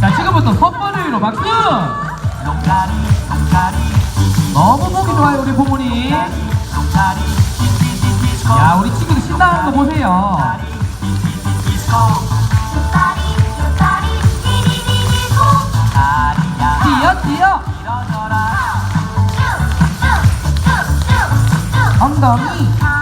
자 지금부터 선물로 박수! 너무 보기 좋아요 우리 부모님. 야 우리 친구들 신나는 거 보세요. 뛰어 뛰어. 엉덩이.